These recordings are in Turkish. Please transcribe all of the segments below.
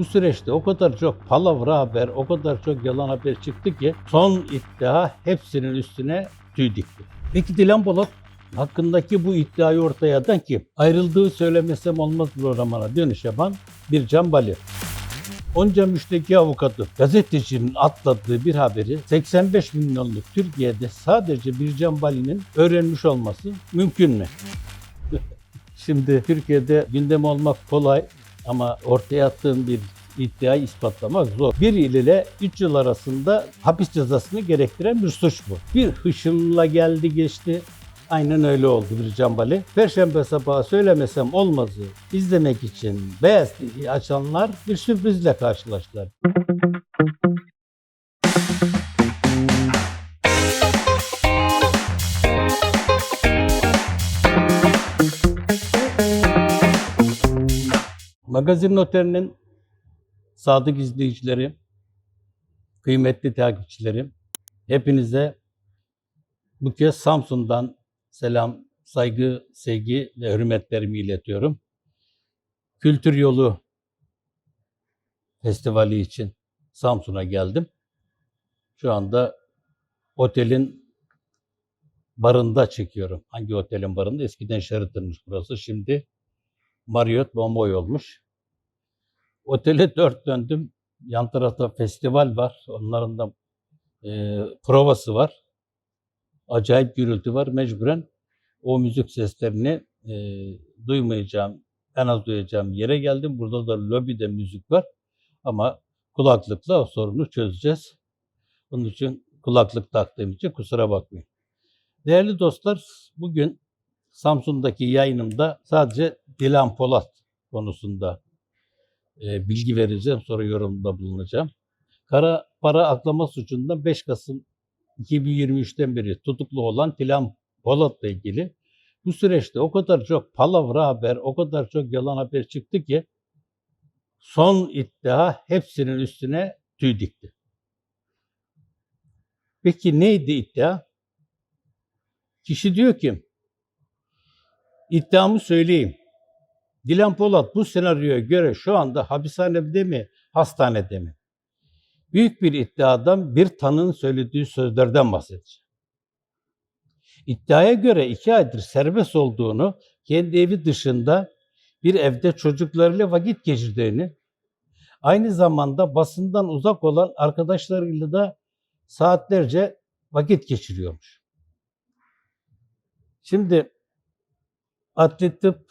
Bu süreçte o kadar çok palavra haber, o kadar çok yalan haber çıktı ki son iddia hepsinin üstüne tüy dikti. Peki Dilan Polat hakkındaki bu iddiayı ortaya atan kim? Ayrıldığı söylemesem olmaz programına dönüş yapan bir Can Bali. Onca müşteki avukatı, gazetecinin atladığı bir haberi 85 milyonluk Türkiye'de sadece bir Can Bali'nin öğrenmiş olması mümkün mü? Şimdi Türkiye'de gündem olmak kolay ama ortaya attığım bir iddiayı ispatlamak zor. 1 yıl ile 3 yıl arasında hapis cezasını gerektiren bir suç bu. Bir hışımla geldi geçti. Aynen öyle oldu bir cambali. Perşembe sabahı söylemesem olmazı izlemek için Beyaz açanlar bir sürprizle karşılaştılar. Magazin Noter'in sadık izleyicileri, kıymetli takipçilerim, hepinize bu kez Samsun'dan selam, saygı, sevgi ve hürmetlerimi iletiyorum. Kültür Yolu Festivali için Samsun'a geldim. Şu anda otelin barında çekiyorum. Hangi otelin barında? Eskiden Sheraton'mış burası. Şimdi Marriott Bonvoy olmuş. Otele dört döndüm. Yan tarafta festival var. Onların da e, provası var. Acayip gürültü var. Mecburen o müzik seslerini e, duymayacağım, en az duyacağım yere geldim. Burada da lobide müzik var. Ama kulaklıkla o sorunu çözeceğiz. Onun için kulaklık taktığım için kusura bakmayın. Değerli dostlar, bugün Samsun'daki yayınımda sadece Dilan Polat konusunda e, bilgi vereceğim, sonra yorumda bulunacağım. Kara para aklama suçundan 5 Kasım 2023'ten beri tutuklu olan Dilan Polat'la ilgili bu süreçte o kadar çok palavra haber, o kadar çok yalan haber çıktı ki son iddia hepsinin üstüne tüy dikti. Peki neydi iddia? Kişi diyor ki, iddiamı söyleyeyim. Dilan Polat bu senaryoya göre şu anda hapishanede mi, hastanede mi? Büyük bir iddiadan bir tanığın söylediği sözlerden bahsedeceğim. İddiaya göre iki aydır serbest olduğunu, kendi evi dışında bir evde çocuklarıyla vakit geçirdiğini, aynı zamanda basından uzak olan arkadaşlarıyla da saatlerce vakit geçiriyormuş. Şimdi adli tıp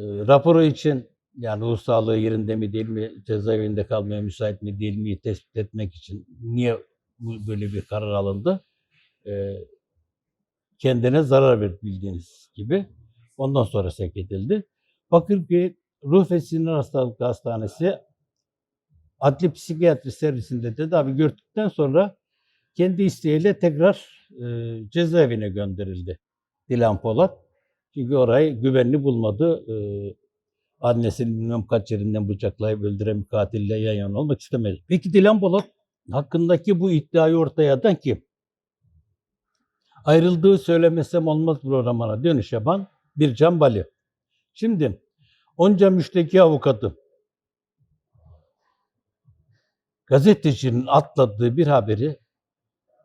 raporu için yani ruh sağlığı yerinde mi değil mi, cezaevinde kalmaya müsait mi değil mi tespit etmek için niye böyle bir karar alındı? E, kendine zarar verdi bildiğiniz gibi. Ondan sonra sevk edildi. Bakırköy Ruh ve Sinir Hastalıkları Hastanesi adli psikiyatri servisinde tedavi gördükten sonra kendi isteğiyle tekrar e, cezaevine gönderildi Dilan Polat. Çünkü orayı güvenli bulmadı. E, annesinin bilmem kaç yerinden bıçaklayıp öldüren bir katille yan yana olmak istemedi. Peki Dilan Polat hakkındaki bu iddiayı ortaya atan kim? Ayrıldığı söylemesem olmaz programına dönüş yapan bir Can Bali. Şimdi onca müşteki avukatı, gazetecinin atladığı bir haberi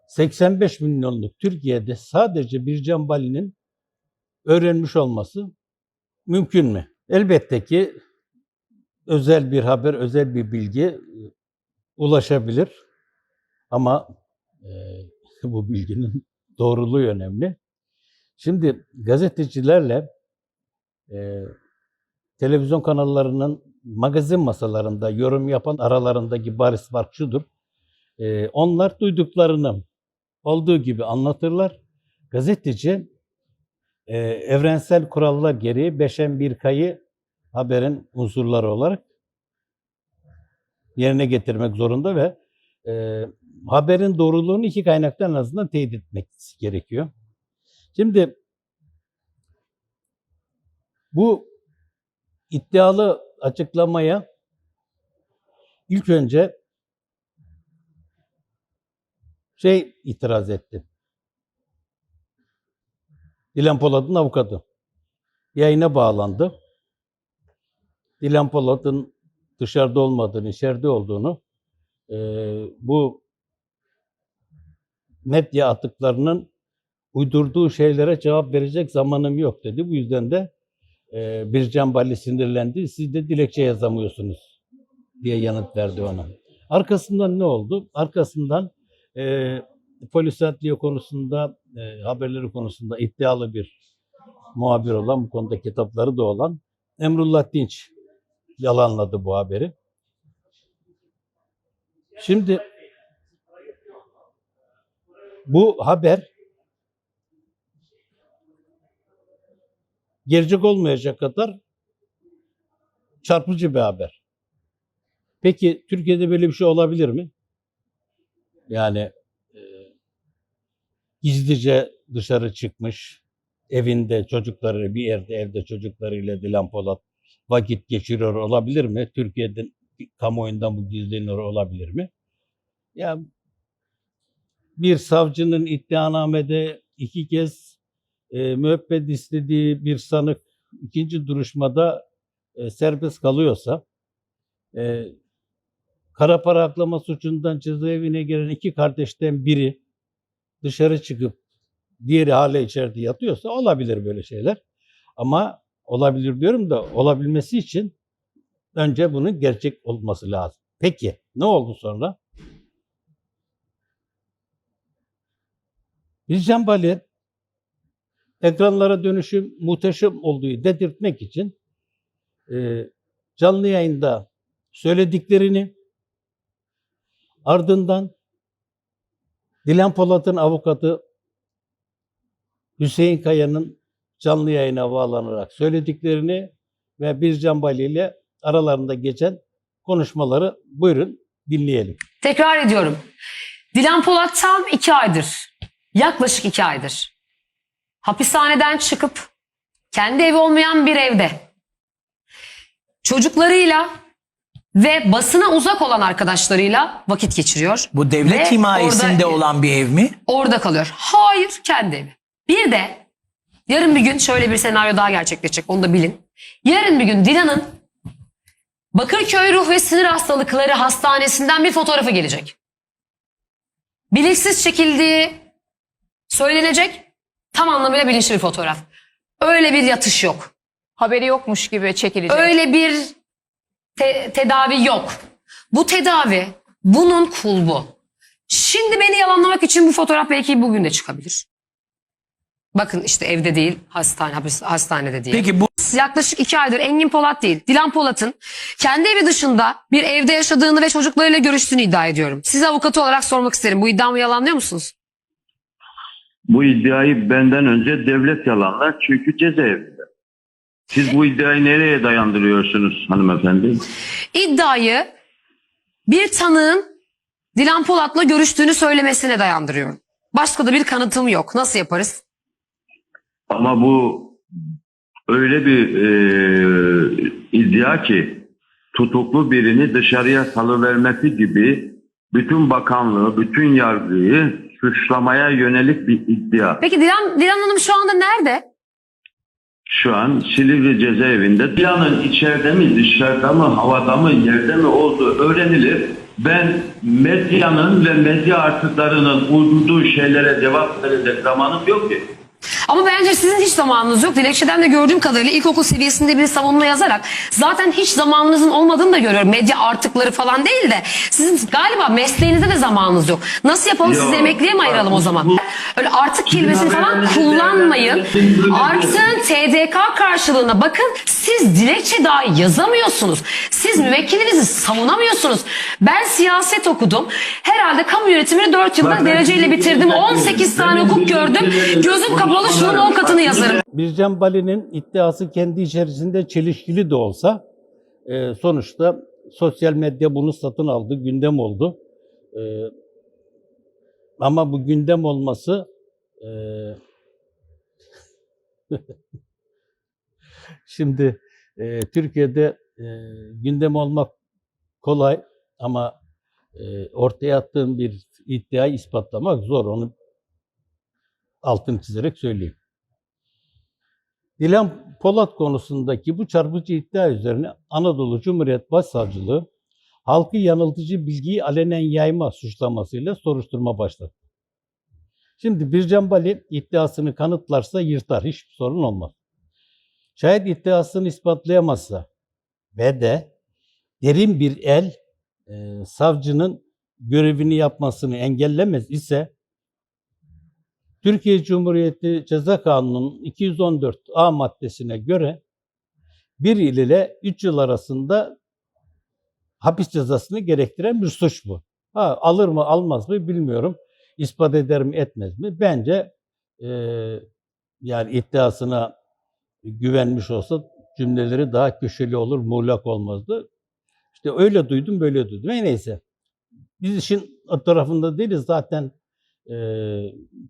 85 milyonluk Türkiye'de sadece bir Can Bali'nin öğrenmiş olması mümkün mü? Elbette ki özel bir haber, özel bir bilgi e, ulaşabilir. Ama e, bu bilginin doğruluğu önemli. Şimdi gazetecilerle e, televizyon kanallarının magazin masalarında yorum yapan aralarındaki bariz fark şudur. E, onlar duyduklarını olduğu gibi anlatırlar. Gazeteci e, evrensel kurallar gereği beşen bir kayı haberin unsurları olarak yerine getirmek zorunda ve e, haberin doğruluğunu iki kaynaktan azından teyit etmek gerekiyor. Şimdi bu iddialı açıklamaya ilk önce şey itiraz etti. Dilan Polat'ın avukatı. Yayına bağlandı. Dilan Polat'ın dışarıda olmadığını, içeride olduğunu e, bu medya atıklarının uydurduğu şeylere cevap verecek zamanım yok dedi. Bu yüzden de e, Bircan Bali sinirlendi. Siz de dilekçe yazamıyorsunuz diye yanıt verdi ona. Arkasından ne oldu? Arkasından e, polis adliye konusunda, e, haberleri konusunda iddialı bir muhabir olan, bu konuda kitapları da olan Emrullah Dinç yalanladı bu haberi. Şimdi bu haber gerçek olmayacak kadar çarpıcı bir haber. Peki Türkiye'de böyle bir şey olabilir mi? Yani gizlice dışarı çıkmış, evinde çocukları, bir yerde evde çocuklarıyla Dilan Polat vakit geçiriyor olabilir mi? Türkiye'de kamuoyundan bu gizleniyor olabilir mi? Ya bir savcının iddianamede iki kez e, müebbet istediği bir sanık ikinci duruşmada e, serbest kalıyorsa e, kara para aklama suçundan cezaevine giren iki kardeşten biri dışarı çıkıp diğeri hala içeride yatıyorsa olabilir böyle şeyler. Ama olabilir diyorum da olabilmesi için önce bunun gerçek olması lazım. Peki ne oldu sonra? Bircan Bali ekranlara dönüşüm muhteşem olduğu dedirtmek için e, canlı yayında söylediklerini ardından Dilan Polat'ın avukatı Hüseyin Kaya'nın canlı yayına bağlanarak söylediklerini ve Bircan Bali ile aralarında geçen konuşmaları buyurun dinleyelim. Tekrar ediyorum. Dilan Polat tam iki aydır, yaklaşık iki aydır hapishaneden çıkıp kendi evi olmayan bir evde çocuklarıyla ve basına uzak olan arkadaşlarıyla vakit geçiriyor. Bu devlet Ve himayesinde orada- olan bir ev mi? Orada kalıyor. Hayır kendi evi. Bir de yarın bir gün şöyle bir senaryo daha gerçekleşecek onu da bilin. Yarın bir gün Dilan'ın Bakırköy Ruh ve Sinir Hastalıkları Hastanesi'nden bir fotoğrafı gelecek. Bilinçsiz çekildiği söylenecek tam anlamıyla bilinçli bir fotoğraf. Öyle bir yatış yok. haberi yokmuş gibi çekilecek. Öyle bir te- tedavi yok. Bu tedavi bunun kulbu. Şimdi beni yalanlamak için bu fotoğraf belki bugün de çıkabilir. Bakın işte evde değil, hastane, hapis- hastanede değil. Peki bu Yaklaşık iki aydır Engin Polat değil, Dilan Polat'ın kendi evi dışında bir evde yaşadığını ve çocuklarıyla görüştüğünü iddia ediyorum. Size avukatı olarak sormak isterim. Bu iddiamı yalanlıyor musunuz? Bu iddiayı benden önce devlet yalanlar çünkü cezaevinde. Siz bu iddiayı nereye dayandırıyorsunuz hanımefendi? İddiayı bir tanığın Dilan Polat'la görüştüğünü söylemesine dayandırıyorum. Başka da bir kanıtım yok. Nasıl yaparız? Ama bu öyle bir e, iddia ki tutuklu birini dışarıya salıvermesi gibi bütün bakanlığı, bütün yargıyı suçlamaya yönelik bir iddia. Peki Dilan, Dilan Hanım şu anda nerede? Şu an Silivri cezaevinde Dilan'ın içeride mi, dışarıda mı, havada mı, yerde mi olduğu öğrenilir. Ben medyanın ve medya artıklarının uydurduğu şeylere cevap verecek zamanım yok ki. Ama bence sizin hiç zamanınız yok. Dilekçeden de gördüğüm kadarıyla ilkokul seviyesinde bir savunma yazarak zaten hiç zamanınızın olmadığını da görüyorum. Medya artıkları falan değil de sizin galiba mesleğinizde de zamanınız yok. Nasıl yapalım Yok. sizi emekliye mi ayıralım o zaman? Bu- Öyle artık kelimesini falan kullanmayın. Artın TDK karşılığına bakın siz dilekçe dahi yazamıyorsunuz. Siz müvekkilinizi savunamıyorsunuz. Ben siyaset okudum. Herhalde kamu yönetimini 4 yılda Bak, ben dereceyle sizin bitirdim. dilekçe- 18 tane benim hukuk gördüm. Gözüm kapalı şunun 10 katını yazarım. Bircan Bali'nin iddiası kendi içerisinde çelişkili de olsa e, sonuçta sosyal medya bunu satın aldı, gündem oldu. E, ama bu gündem olması e, şimdi e, Türkiye'de e, gündem olmak kolay ama e, ortaya attığım bir iddiayı ispatlamak zor. Onu altını çizerek söyleyeyim. Dilan Polat konusundaki bu çarpıcı iddia üzerine Anadolu Cumhuriyet Başsavcılığı halkı yanıltıcı bilgiyi alenen yayma suçlamasıyla soruşturma başlattı. Şimdi Bircan Bali iddiasını kanıtlarsa yırtar, hiçbir sorun olmaz. Şayet iddiasını ispatlayamazsa ve de derin bir el e, savcının görevini yapmasını engellemez ise Türkiye Cumhuriyeti Ceza Kanunu'nun 214 A maddesine göre 1 yıl ile 3 yıl arasında hapis cezasını gerektiren bir suç bu. Ha, alır mı almaz mı bilmiyorum. İspat eder mi etmez mi? Bence e, yani iddiasına güvenmiş olsa cümleleri daha köşeli olur, muğlak olmazdı. İşte öyle duydum, böyle duydum. E neyse. Biz işin o tarafında değiliz. Zaten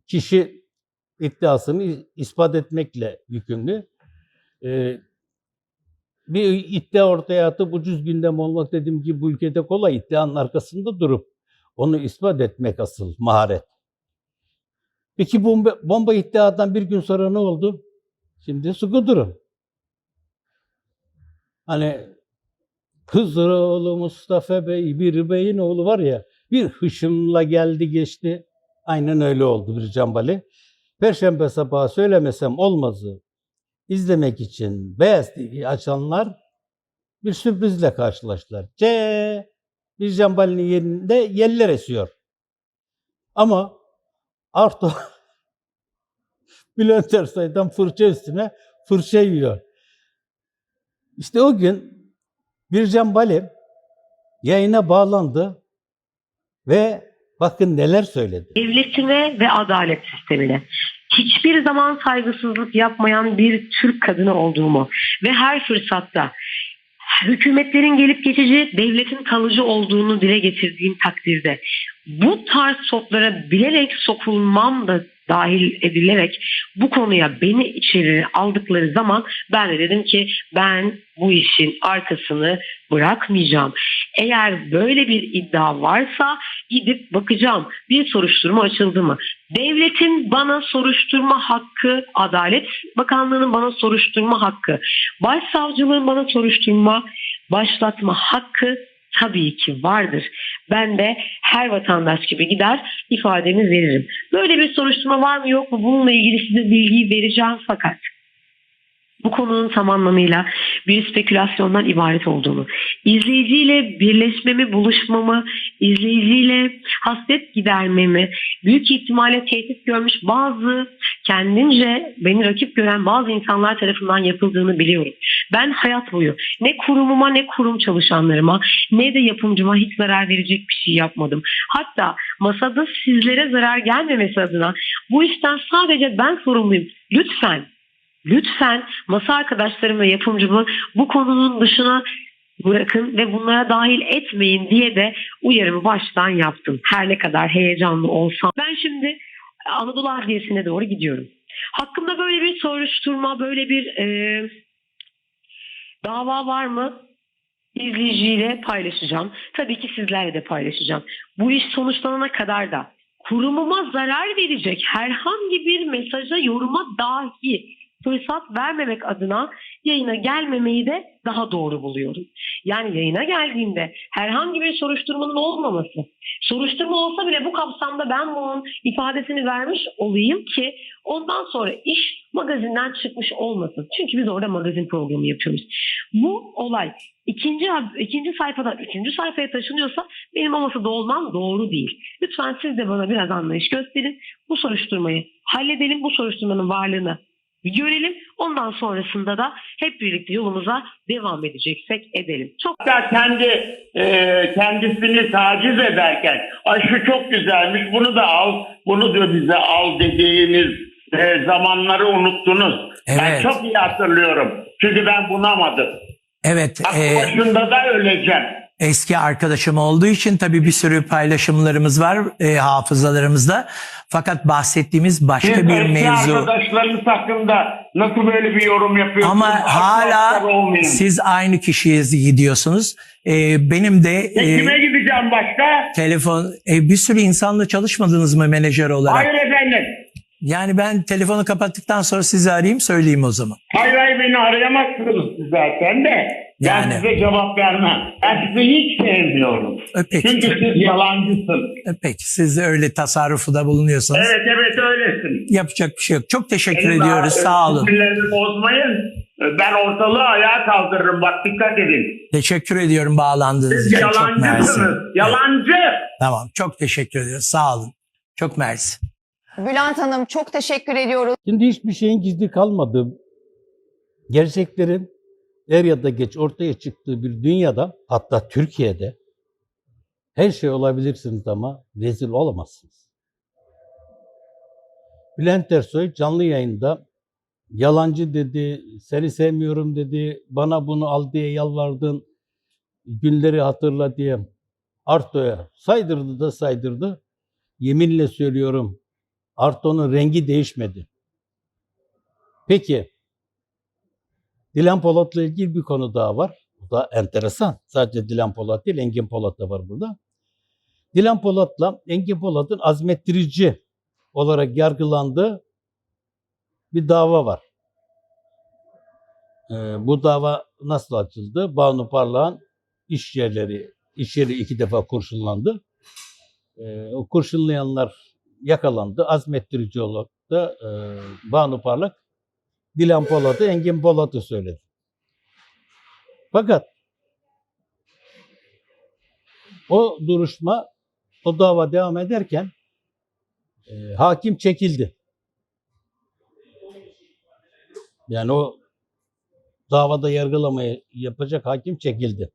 kişi iddiasını ispat etmekle yükümlü. E, bir iddia ortaya atıp ucuz gündem olmak dediğim gibi bu ülkede kolay. İddianın arkasında durup onu ispat etmek asıl maharet. Peki bomba, bomba iddiadan bir gün sonra ne oldu? Şimdi sıkı durun. Hani Hızıroğlu Mustafa Bey, bir beyin oğlu var ya, bir hışımla geldi geçti. Aynen öyle oldu bir cambali. Perşembe sabahı söylemesem olmazı izlemek için Beyaz TV açanlar bir sürprizle karşılaştılar. C bir cambalinin yerinde yeller esiyor. Ama Arto Bülent Ersoy'dan fırça üstüne fırça yiyor. İşte o gün Bircan Bali yayına bağlandı ve bakın neler söyledi. devletine ve adalet sistemine hiçbir zaman saygısızlık yapmayan bir Türk kadını olduğumu ve her fırsatta hükümetlerin gelip geçici, devletin kalıcı olduğunu dile getirdiğim takdirde bu tarz soplara bilerek sokulmam da dahil edilerek bu konuya beni içeri aldıkları zaman ben de dedim ki ben bu işin arkasını bırakmayacağım. Eğer böyle bir iddia varsa gidip bakacağım. Bir soruşturma açıldı mı? Devletin bana soruşturma hakkı, Adalet Bakanlığı'nın bana soruşturma hakkı, Başsavcılığın bana soruşturma başlatma hakkı tabii ki vardır. Ben de her vatandaş gibi gider ifademi veririm. Böyle bir soruşturma var mı yok mu bununla ilgili size bilgiyi vereceğim fakat bu konunun tam anlamıyla bir spekülasyondan ibaret olduğunu, izleyiciyle birleşmemi, buluşmamı, izleyiciyle hasret gidermemi, büyük ihtimalle tehdit görmüş bazı kendince beni rakip gören bazı insanlar tarafından yapıldığını biliyorum. Ben hayat boyu ne kurumuma ne kurum çalışanlarıma ne de yapımcıma hiç zarar verecek bir şey yapmadım. Hatta masada sizlere zarar gelmemesi adına bu işten sadece ben sorumluyum. Lütfen Lütfen masa arkadaşlarım ve yapımcımı bu konunun dışına bırakın ve bunlara dahil etmeyin diye de uyarımı baştan yaptım. Her ne kadar heyecanlı olsam. Ben şimdi Anadolu Adliyesi'ne doğru gidiyorum. Hakkımda böyle bir soruşturma, böyle bir e, dava var mı? İzleyiciyle paylaşacağım. Tabii ki sizlerle de paylaşacağım. Bu iş sonuçlanana kadar da kurumuma zarar verecek herhangi bir mesaja, yoruma dahi fırsat vermemek adına yayına gelmemeyi de daha doğru buluyorum. Yani yayına geldiğimde herhangi bir soruşturmanın olmaması, soruşturma olsa bile bu kapsamda ben bunun ifadesini vermiş olayım ki ondan sonra iş magazinden çıkmış olmasın. Çünkü biz orada magazin programı yapıyoruz. Bu olay ikinci ikinci sayfadan üçüncü sayfaya taşınıyorsa benim o masada olmam doğru değil. Lütfen siz de bana biraz anlayış gösterin. Bu soruşturmayı halledelim. Bu soruşturmanın varlığını görelim. Ondan sonrasında da hep birlikte yolumuza devam edeceksek edelim. Çok Hatta kendi e, kendisini taciz ederken ay şu çok güzelmiş bunu da al bunu da bize al dediğiniz e, zamanları unuttunuz. Ben Evet. çok iyi hatırlıyorum. Çünkü ben bunamadım. Evet, Aklı e, başında da öleceğim. Eski arkadaşım olduğu için tabii bir sürü paylaşımlarımız var e, hafızalarımızda. Fakat bahsettiğimiz başka Siz bir eski mevzu. arkadaşlarınız hakkında nasıl böyle bir yorum yapıyorsunuz? Ama hala siz aynı kişiye gidiyorsunuz. E, benim de E, e, kime gideceğim başka? telefon e, bir sürü insanla çalışmadınız mı menajer olarak? Hayır efendim. Yani ben telefonu kapattıktan sonra sizi arayayım söyleyeyim o zaman. Hayır hayır beni arayamazsınız zaten de. Ben Yani. size cevap vermem. Ben sizi hiç sevmiyorum. E, Peki, Çünkü siz yalancısınız. e, peki. Siz öyle tasarrufuda bulunuyorsanız Evet evet öylesin. yapacak bir şey yok. Çok teşekkür Benim ediyoruz. daha- Sağ olun. Bozmayın. Ben ortalığı ayağa kaldırırım. Bak dikkat edin. Teşekkür ediyorum bağlandığınız Siz için. Yalancısınız. Yalancı. Tamam. Çok teşekkür ediyoruz. Sağ olun. Çok mersi. Bülent Hanım çok teşekkür ediyoruz. Şimdi hiçbir şeyin gizli kalmadığı, gerçeklerin er ya da geç ortaya çıktığı bir dünyada, hatta Türkiye'de her şey olabilirsiniz ama rezil olamazsınız. Bülent Ersoy canlı yayında yalancı dedi, seni sevmiyorum dedi, bana bunu al diye yalvardın, günleri hatırla diye Arto'ya saydırdı da saydırdı. Yeminle söylüyorum Arto'nun rengi değişmedi. Peki. Dilan Polat'la ilgili bir konu daha var. Bu da enteresan. Sadece Dilan Polat değil, Engin Polat da var burada. Dilan Polat'la Engin Polat'ın azmettirici olarak yargılandığı bir dava var. Ee, bu dava nasıl açıldı? Banu Parlak'ın iş yerleri, iş yeri iki defa kurşunlandı. Ee, o kurşunlayanlar yakalandı. Azmettirici olarak da e, Banu Parlak Dilan Polat'ı, Engin Polat'ı söyledi. Fakat o duruşma, o dava devam ederken e, hakim çekildi. Yani o davada yargılamayı yapacak hakim çekildi.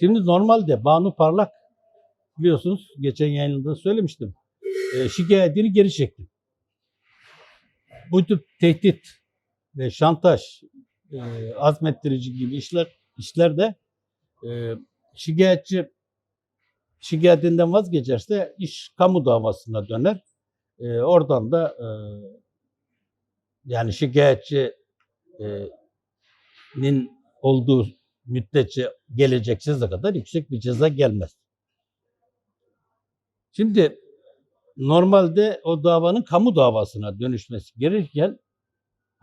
Şimdi normalde Banu Parlak biliyorsunuz geçen yayında söylemiştim e, şikayetini geri çekti. Bu tip tehdit ve şantaj, e, azmettirici gibi işler işlerde e, şikayetçi şikayetinden vazgeçerse iş kamu davasına döner. E, oradan da e, yani şikayetçi e, olduğu müddetçe gelecek ceza kadar yüksek bir ceza gelmez. Şimdi normalde o davanın kamu davasına dönüşmesi gerekirken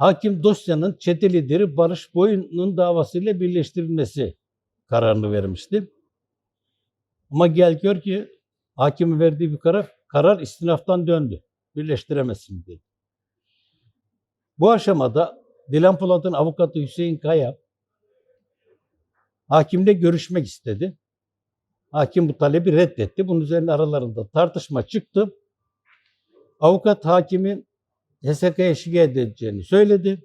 hakim dosyanın çete lideri Barış Boyun'un davasıyla birleştirilmesi kararını vermişti. Ama gel gör ki hakimin verdiği bir karar, karar istinaftan döndü. Birleştiremezsin dedi. Bu aşamada Dilan Polat'ın avukatı Hüseyin Kaya hakimle görüşmek istedi. Hakim bu talebi reddetti. Bunun üzerine aralarında tartışma çıktı. Avukat hakimin HSK'ya şikayet edeceğini söyledi.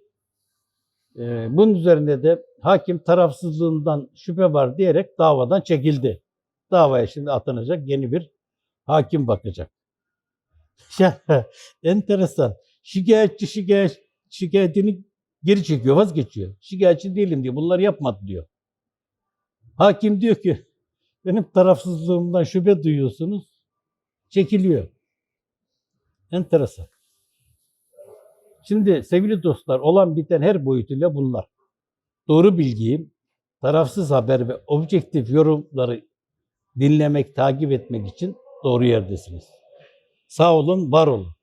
Ee, bunun üzerine de hakim tarafsızlığından şüphe var diyerek davadan çekildi. Davaya şimdi atanacak yeni bir hakim bakacak. Enteresan. Şikayetçi şikayet, şikayetini geri çekiyor, vazgeçiyor. Şikayetçi değilim diyor. Bunları yapmadı diyor. Hakim diyor ki benim tarafsızlığımdan şüphe duyuyorsunuz. Çekiliyor. Enteresan. Şimdi sevgili dostlar olan biten her boyutuyla bunlar. Doğru bilgiyi, tarafsız haber ve objektif yorumları dinlemek, takip etmek için doğru yerdesiniz. Sağ olun, var olun.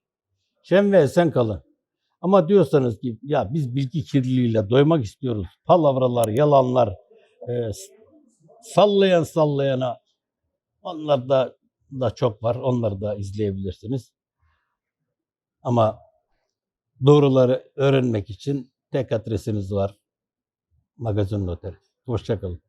Şen ve esen kalın. Ama diyorsanız ki ya biz bilgi kirliliğiyle doymak istiyoruz. Palavralar, yalanlar, e, sallayan sallayana onlar da da çok var. Onları da izleyebilirsiniz. Ama doğruları öğrenmek için tek adresiniz var. Magazin Noteri. Hoşçakalın.